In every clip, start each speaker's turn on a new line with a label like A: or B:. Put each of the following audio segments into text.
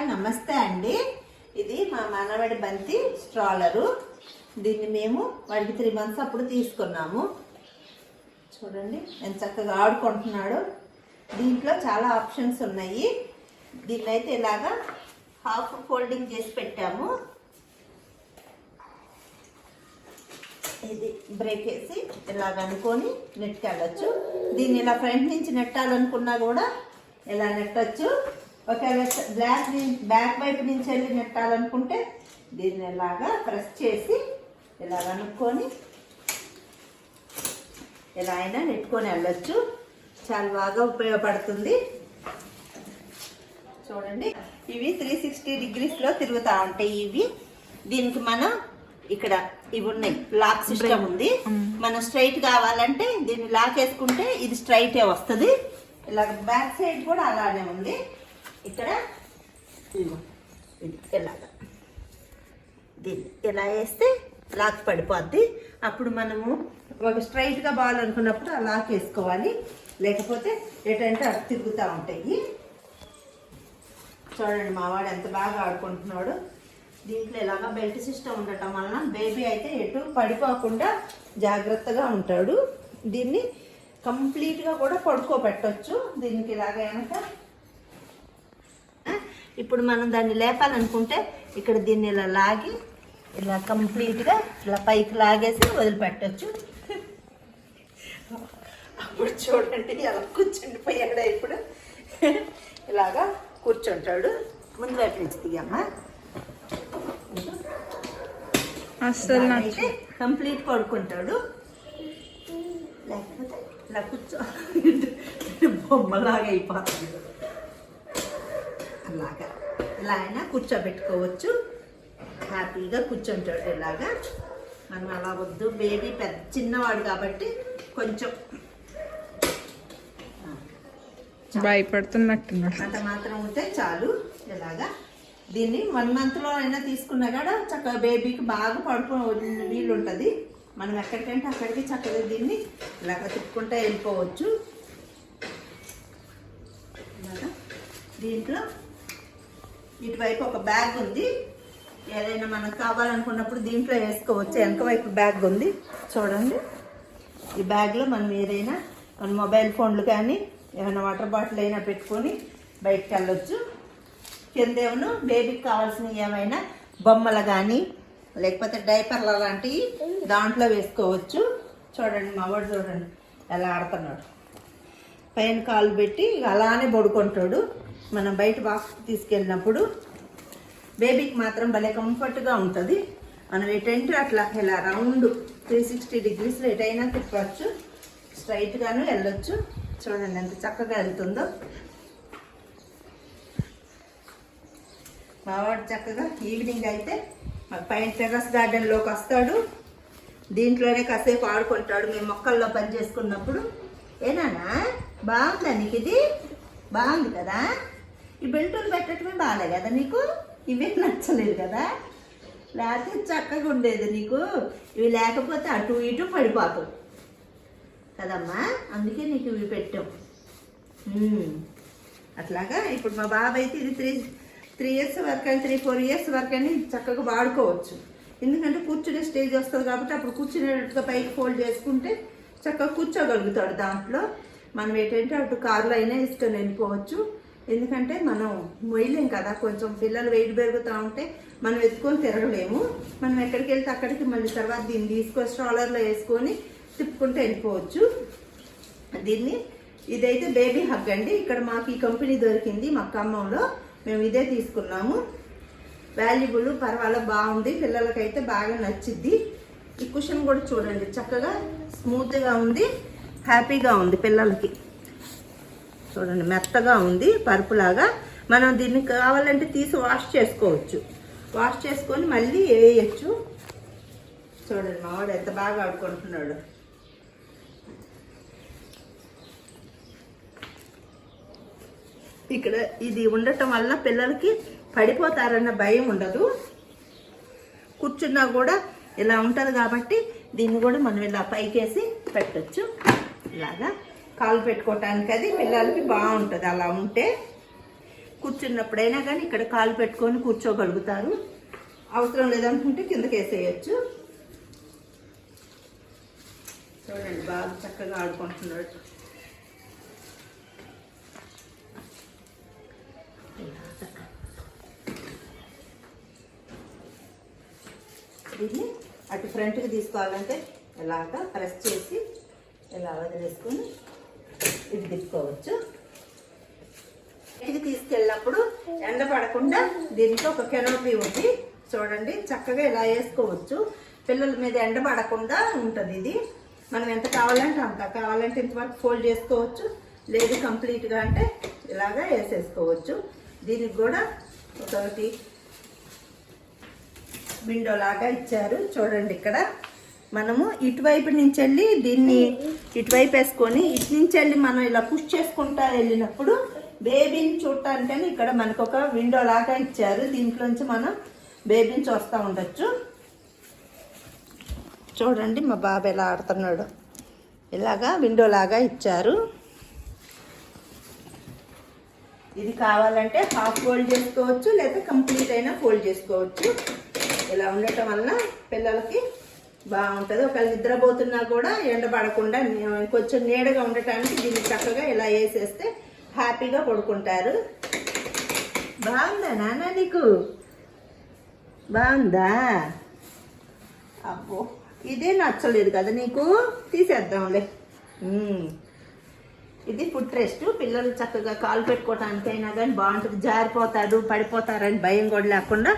A: Hi నమస్తే అండి. ఇది మా మనవడి బంతి స్ట్రాలరు. దీన్ని మేము వాడికి త్రీ మంత్స్ అప్పుడు తీసుకున్నాము. చూడండి ఎంత చక్కగా ఆడుకుంటున్నాడు. దీంట్లో చాలా ఆప్షన్స్ ఉన్నాయి. దీన్ని అయితే ఇలాగా హాఫ్ ఫోల్డింగ్ చేసి పెట్టాము. ఇది బ్రేక్ వేసి ఇలాగ అనుకొని నెట్టుకెళ్ళచ్చు దీన్ని ఇలా ఫ్రంట్ నుంచి నెట్టాలనుకున్నా కూడా ఇలా నెట్టచ్చు. ఒకవేళ బ్లాక్ బ్యాక్ వైపు నుంచి వెళ్ళి నెట్టాలనుకుంటే దీన్ని ఇలాగా ప్రెస్ చేసి ఇలాగ అనుకొని ఇలా అయినా నెట్టుకొని వెళ్ళొచ్చు. చాలా బాగా ఉపయోగపడుతుంది. చూడండి ఇవి త్రీ సిక్స్టీ డిగ్రీస్లో తిరుగుతూ ఉంటాయి ఇవి దీనికి మనం ఇక్కడ ఇవి ఉన్నాయి లాక్ సిస్టమ్ ఉంది. మనం స్ట్రైట్ కావాలంటే దీన్ని లాక్ వేసుకుంటే ఇది స్ట్రైటే వస్తుంది. ఇలా బ్యాక్ సైడ్ కూడా అలానే ఉంది. ఇక్కడ ఎలాగా? ఇలాగా దీన్ని ఇలా వేస్తే లాక్ పడిపోద్ది. అప్పుడు మనము ఒక స్ట్రైట్గా బాగాలనుకున్నప్పుడు ఆ లాక్ వేసుకోవాలి. లేకపోతే ఎటంటే అటు తిరుగుతూ ఉంటాయి. చూడండి మావాడు ఎంత బాగా ఆడుకుంటున్నాడు. దీంట్లో ఇలాగా బెల్ట్ సిస్టమ్ ఉండటం వలన బేబీ అయితే ఎటు పడిపోకుండా జాగ్రత్తగా ఉంటాడు. దీన్ని కంప్లీట్గా కూడా పడుకోబెట్టచ్చు. దీనికి ఇలాగ వెనక ఇప్పుడు మనం దాన్ని లేపాలనుకుంటే ఇక్కడ దీన్ని ఇలా లాగి ఇలా కంప్లీట్గా ఇలా పైకి లాగేసి వదిలిపెట్టచ్చు. అప్పుడు చూడండి ఎలా కూర్చుండిపోయాడు ఇప్పుడు. ఇలాగా కూర్చుంటాడు. ముందు వైపు నుంచి
B: నచ్చ
A: అయితే కంప్లీట్ పడుకుంటాడు. లేకపోతే ఇలా కూర్చో. బొమ్మలాగా అయిపోతుంది అలాగా ఇలా అయినా కూర్చోబెట్టుకోవచ్చు. హ్యాపీగా కూర్చుంటాడు ఇలాగా. మనం అలా వద్దు. బేబీ పెద్ద చిన్నవాడు కాబట్టి కొంచెం
B: భయపడుతున్నట్టున్నాడు.
A: అంత మాత్రం ఉంటే చాలు. ఇలాగా. దీన్ని వన్ మంత్లో అయినా తీసుకున్నా కూడా చక్కగా బేబీకి బాగా పడుకో వీలు ఉంటుంది మనం ఎక్కడికంటే అక్కడికి చక్కగా దీన్ని ఇలాగ తిప్పుకుంటూ వెళ్ళిపోవచ్చు. ఇలాగా. దీంట్లో ఇటువైపు ఒక బ్యాగ్ ఉంది. ఏదైనా మనకు కావాలనుకున్నప్పుడు దీంట్లో వేసుకోవచ్చు. వెనక వైపు బ్యాగ్ ఉంది. చూడండి. ఈ బ్యాగ్లో మనం ఏదైనా మన మొబైల్ ఫోన్లు కానీ ఏమైనా వాటర్ బాటిల్ అయినా పెట్టుకొని బయటకు వెళ్ళొచ్చు. కిందేమో బేబీకి కావాల్సిన ఏమైనా బొమ్మలు కానీ లేకపోతే డైపర్లు అలాంటివి దాంట్లో వేసుకోవచ్చు. చూడండి మా వాడు చూడండి ఎలా ఆడుతున్నాడు. పైన కాలు పెట్టి అలానే పడుకుంటాడు. మనం బయట బాక్స్ తీసుకెళ్ళినప్పుడు బేబీకి మాత్రం భలే కంఫర్ట్గా ఉంటుంది. మనం ఎటంటే అట్లా ఇలా రౌండ్ త్రీ సిక్స్టీ డిగ్రీస్లో ఎటైనా తిప్పచ్చు. స్ట్రైట్గాను వెళ్ళొచ్చు. చూడండి ఎంత చక్కగా వెళ్తుందో. మావాడు చక్కగా ఈవినింగ్ అయితే పైన టెర్రస్ గార్డెన్లోకి వస్తాడు. దీంట్లోనే కాసేపు ఆడుకుంటాడు. మేము మొక్కల్లో పని చేసుకున్నప్పుడు. ఏనానా బాగుందా నీకు ఇది బాగుంది కదా? ఈ బెల్టులు పెట్టడమే బాగాలే కదా నీకు? ఇవే నచ్చలేదు కదా? లేకపోతే చక్కగా ఉండేది నీకు. ఇవి లేకపోతే అటు ఇటు పడిపోతావు. కదమ్మా? అందుకే నీకు ఇవి పెట్టాం. అట్లాగా ఇప్పుడు మా బాబు అయితే ఇది త్రీ త్రీ ఇయర్స్ వరకు అని త్రీ ఫోర్ ఇయర్స్ వరకు అని చక్కగా వాడుకోవచ్చు. ఎందుకంటే కూర్చునే స్టేజ్ వస్తుంది కాబట్టి అప్పుడు కూర్చునేటట్టుగా పైకి ఫోల్డ్ చేసుకుంటే చక్కగా కూర్చోగలుగుతాడు దాంట్లో. మనం ఏంటంటే అటు కారులో అయినా ఇష్టం వెళ్ళిపోవచ్చు ఎందుకంటే మనం మొయ్యలేం కదా. కొంచెం పిల్లలు వెయిట్ పెరుగుతూ ఉంటే మనం ఎత్తుకొని తిరగలేము. మనం ఎక్కడికి వెళ్తే అక్కడికి మళ్ళీ తర్వాత దీన్ని తీసుకొని స్ట్రాలర్లో వేసుకొని తిప్పుకుంటూ వెళ్ళిపోవచ్చు. దీన్ని ఇదైతే బేబీ హగ్ అండి. ఇక్కడ మాకు ఈ కంపెనీ దొరికింది మా ఖమ్మంలో. మేము ఇదే తీసుకున్నాము. వాల్యుబుల్ పర్వాలేదు బాగుంది. పిల్లలకైతే బాగా నచ్చిద్ది ఈ కుషన్ కూడా చూడండి. చక్కగా స్మూత్గా ఉంది. హ్యాపీగా ఉంది పిల్లలకి. చూడండి మెత్తగా ఉంది పరుపులాగా. మనం దీన్ని కావాలంటే తీసి వాష్ చేసుకోవచ్చు. వాష్ చేసుకొని మళ్ళీ వేయచ్చు. చూడండి మావాడు ఎంత బాగా ఆడుకుంటున్నాడు. ఇక్కడ ఇది ఉండటం వల్ల పిల్లలకి పడిపోతారన్న భయం ఉండదు. కూర్చున్నా కూడా ఇలా ఉంటుంది కాబట్టి దీన్ని కూడా మనం ఇలా పైకేసి పెట్టచ్చు. ఇలాగా కాలు పెట్టుకోవటానికి అది పిల్లలకి బాగుంటుంది. అలా ఉంటే కూర్చున్నప్పుడైనా కానీ ఇక్కడ కాలు పెట్టుకొని కూర్చోగలుగుతారు. అవసరం లేదనుకుంటే కిందకి వేసేయచ్చు. చూడండి బాగా చక్కగా ఆడుకుంటున్నాడు. దీన్ని అటు ఫ్రంట్కి తీసుకోవాలంటే ఇలాగా ప్రెస్ చేసి ఇలా వదిలేసుకొని ఇది తిప్పుకోవచ్చు. ఇది తీసుకెళ్ళినప్పుడు ఎండ పడకుండా దీనికి ఒక కెనోపీ ఉంది. చూడండి చక్కగా ఇలా వేసుకోవచ్చు. పిల్లల మీద ఎండ పడకుండా ఉంటుంది ఇది. మనం ఎంత కావాలంటే అంత. కావాలంటే ఇంతవరకు ఫోల్డ్ చేసుకోవచ్చు. లేదు కంప్లీట్గా అంటే ఇలాగా వేసేసుకోవచ్చు. దీనికి కూడా ఒకటి విండో లాగా ఇచ్చారు. చూడండి ఇక్కడ. మనము ఇటువైపు నుంచి వెళ్ళి దీన్ని ఇటువైపు వేసుకొని ఇటు నుంచి వెళ్ళి మనం ఇలా పుష్ చేసుకుంటా వెళ్ళినప్పుడు బేబీని చూడటానికని ఇక్కడ మనకు ఒక విండో లాగా ఇచ్చారు. దీంట్లోంచి మనం బేబీని చూస్తూ ఉండొచ్చు. చూడండి మా బాబు ఎలా ఆడుతున్నాడు. ఇలాగా విండో లాగా ఇచ్చారు. ఇది కావాలంటే హాఫ్ ఫోల్డ్ చేసుకోవచ్చు లేదా కంప్లీట్ అయినా ఫోల్డ్ చేసుకోవచ్చు. ఇలా ఉండటం వలన పిల్లలకి బాగుంటుంది. ఒకవేళ నిద్రపోతున్నా కూడా ఎండ పడకుండా కొంచెం నీడగా ఉండటానికి దీన్ని చక్కగా ఇలా వేసేస్తే హ్యాపీగా పడుకుంటారు. బాగుందా నాన్న నీకు? బాగుందా? అబ్బో ఇదే నచ్చలేదు కదా నీకు? తీసేద్దాంలే. ఇది ఫుడ్ రెస్ట్. పిల్లలు చక్కగా కాలు పెట్టుకోవటానికైనా కానీ బాగుంటుంది. జారిపోతాడు పడిపోతారని భయం కూడా లేకుండా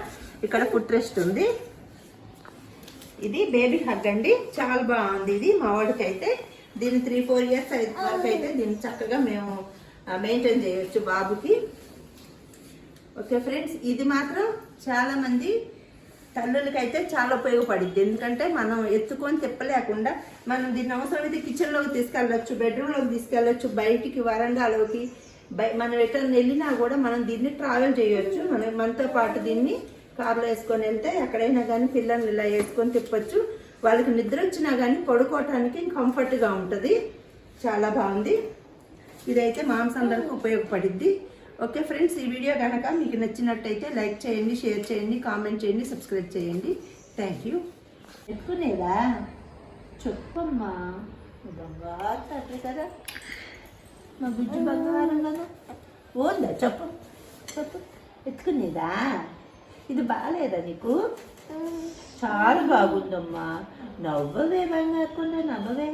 A: ఇక్కడ ఫుడ్ రెస్ట్ ఉంది. ఇది బేబీ హగ్ అండి. చాలా బాగుంది ఇది. మా వాడికి అయితే దీన్ని త్రీ ఫోర్ ఇయర్స్ అయితే వరకు అయితే దీన్ని చక్కగా మేము మెయింటైన్ చేయొచ్చు బాబుకి. ఓకే ఫ్రెండ్స్ ఇది మాత్రం చాలా మంది తల్లులకైతే చాలా ఉపయోగపడుద్ది. ఎందుకంటే మనం ఎత్తుకొని తిప్పలేకుండా మనం దీన్ని అవసరమైతే కిచెన్లోకి తీసుకెళ్ళొచ్చు బెడ్రూమ్లోకి తీసుకెళ్ళొచ్చు బయటికి వరండాలోకి మనం ఎక్కడ వెళ్ళినా కూడా మనం దీన్ని ట్రావెల్ చేయొచ్చు. మన మనతో పాటు దీన్ని కారులో వేసుకొని వెళ్తే ఎక్కడైనా కానీ పిల్లల్ని ఇలా వేసుకొని తిప్పొచ్చు. వాళ్ళకి నిద్ర వచ్చినా కానీ పడుకోవటానికి కంఫర్ట్గా ఉంటుంది. చాలా బాగుంది. ఇదైతే మాంసందరికి ఉపయోగపడిద్ది. ఓకే ఫ్రెండ్స్ ఈ వీడియో కనుక మీకు నచ్చినట్టయితే లైక్ చేయండి షేర్ చేయండి కామెంట్ చేయండి సబ్స్క్రైబ్ చేయండి. Thank you. ఎత్తుకునేదా చెప్పమ్మా. బంగారు తట్టు కదా. మా బుజ్జి బంగారం కదా. ఓందా చెప్పు. చెప్పు. ఎత్తుకునేదా? ఇది బాగాలేదా నీకు? చాలా బాగుందమ్మా. నవ్వవే బంగారు కొండ నవ్వవే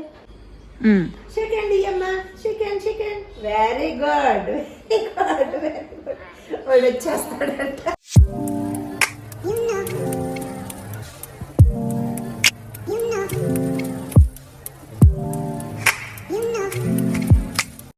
A: second ఇయ్యమ్మా. Second second very good very good very good వాడు వచ్చేస్తాడంట.